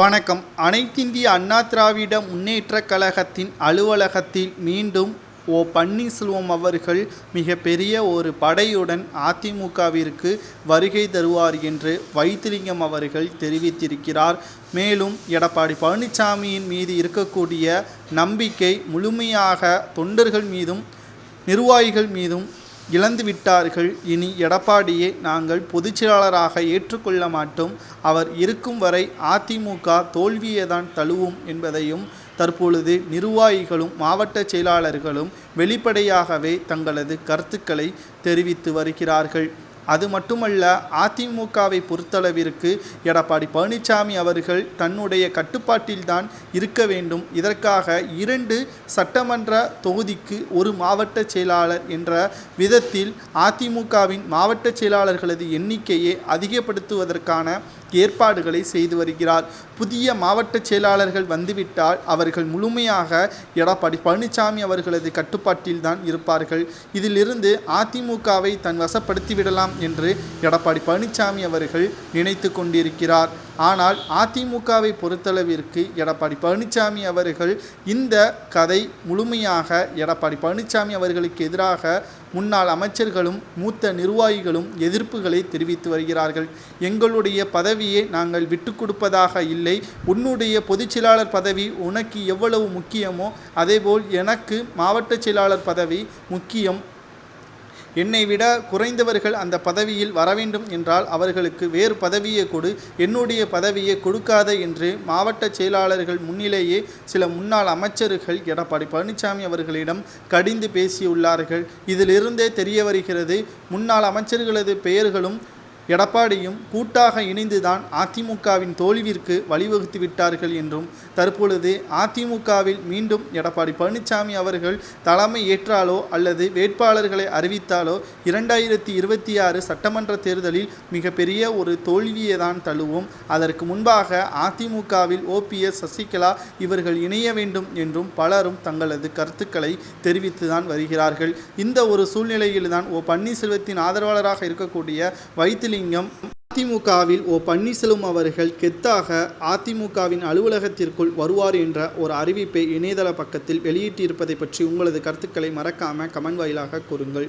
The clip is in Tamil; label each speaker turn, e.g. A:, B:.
A: வணக்கம். அனைத்திந்திய அண்ணா திராவிட முன்னேற்றக் கழகத்தின் அலுவலகத்தில் மீண்டும் ஓ பன்னீர்செல்வம் அவர்கள் மிகப்பெரிய ஒரு படையுடன் அதிமுகவிற்கு வருகை தருவார் என்று வைத்திலிங்கம் அவர்கள் தெரிவித்திருக்கிறார். மேலும் எடப்பாடி பழனிசாமியின் மீது இருக்கக்கூடிய நம்பிக்கை முழுமையாக தொண்டர்கள் மீதும் நிர்வாகிகள் மீதும் இழந்து விட்டார்கள் இனி எடப்பாடியை நாங்கள் பொதுச்செயலாளராக ஏற்றுக்கொள்ள மாட்டோம். அவர் இருக்கும் வரை அதிமுக தோல்வியை தான் தழுவும் என்பதையும் தற்பொழுது நிர்வாகிகளும் மாவட்ட செயலாளர்களும் வெளிப்படையாகவே தங்களது கருத்துக்களை தெரிவித்து வருகிறார்கள். அது மட்டுமல்ல அதிமுகவை பொறுத்தளவிற்கு எடப்பாடி பழனிசாமி அவர்கள் தன்னுடைய கட்டுப்பாட்டில்தான் இருக்க வேண்டும். இதற்காக இரண்டு சட்டமன்ற தொகுதிக்கு ஒரு மாவட்ட செயலாளர் என்ற விதத்தில் அதிமுகவின் மாவட்ட செயலாளர்களது எண்ணிக்கையை அதிகப்படுத்துவதற்கான ஏற்பாடுகளை செய்து வருகிறார். புதிய மாவட்ட செயலாளர்கள் வந்துவிட்டால் அவர்கள் முழுமையாக எடப்பாடி பழனிசாமி அவர்களது கட்டுப்பாட்டில்தான் இருப்பார்கள். இதிலிருந்து அதிமுகவை தன் வசப்படுத்திவிடலாம் என்று எடப்பாடி பழனிசாமி அவர்கள் நினைத்து கொண்டிருக்கிறார். ஆனால் அதிமுகவை பொறுத்தளவிற்கு எடப்பாடி பழனிசாமி அவர்கள் இந்த கதை முழுமையாக எடப்பாடி பழனிசாமி அவர்களுக்கு எதிராக முன்னாள் அமைச்சர்களும் மூத்த நிர்வாகிகளும் எதிர்ப்புகளை தெரிவித்து வருகிறார்கள். எங்களுடைய பதவியை நாங்கள் விட்டு கொடுப்பதாக இல்லை. உன்னுடைய பொதுச்செயலாளர் பதவி உனக்கு எவ்வளவு முக்கியமோ அதேபோல் எனக்கு மாவட்ட செயலாளர் பதவி முக்கியம். என்னை விட குறைந்தவர்கள் அந்த பதவியில் வரவேண்டும் என்றால் அவர்களுக்கு வேறு பதவியை கொடு என்னுடைய பதவியை கொடுக்காத என்று மாவட்ட செயலாளர்கள் முன்னிலேயே சில முன்னாள் அமைச்சர்கள் எடப்பாடி பழனிசாமி அவர்களிடம் கடிந்து பேசியுள்ளார்கள். இதிலிருந்தே தெரிய வருகிறது முன்னாள் அமைச்சர்களது பெயர்களும் எடப்பாடியும் கூட்டாக இணைந்துதான் அதிமுகவின் தோல்விற்கு வழிவகுத்து விட்டார்கள் என்றும் தற்பொழுது அதிமுகவில் மீண்டும் எடப்பாடி பழனிசாமி அவர்கள் தலைமை ஏற்றாலோ அல்லது வேட்பாளர்களை அறிவித்தாலோ இரண்டாயிரத்தி இருபத்தி ஆறு சட்டமன்ற தேர்தலில் மிகப்பெரிய ஒரு தோல்வியை தான் தழுவும். அதற்கு முன்பாக அதிமுகவில் ஓபிஎஸ் சசிகலா இவர்கள் இணைய வேண்டும் என்றும் பலரும் தங்களது கருத்துக்களை தெரிவித்துதான் வருகிறார்கள். இந்த ஒரு சூழ்நிலையில்தான் ஓ. பன்னீர்செல்வத்தின் ஆதரவாளராக இருக்கக்கூடிய ராமலிங்கம் அதிமுகவில் ஓ பன்னீர்செல்வம் அவர்கள் கெத்தாக அதிமுகவின் அலுவலகத்திற்குள் வருவார் என்ற ஒரு அறிவிப்பை இணையதள பக்கத்தில் வெளியிட்டிருப்பதை பற்றி உங்களது கருத்துக்களை மறக்காம கமெண்ட் வாயிலாக கூறுங்கள்.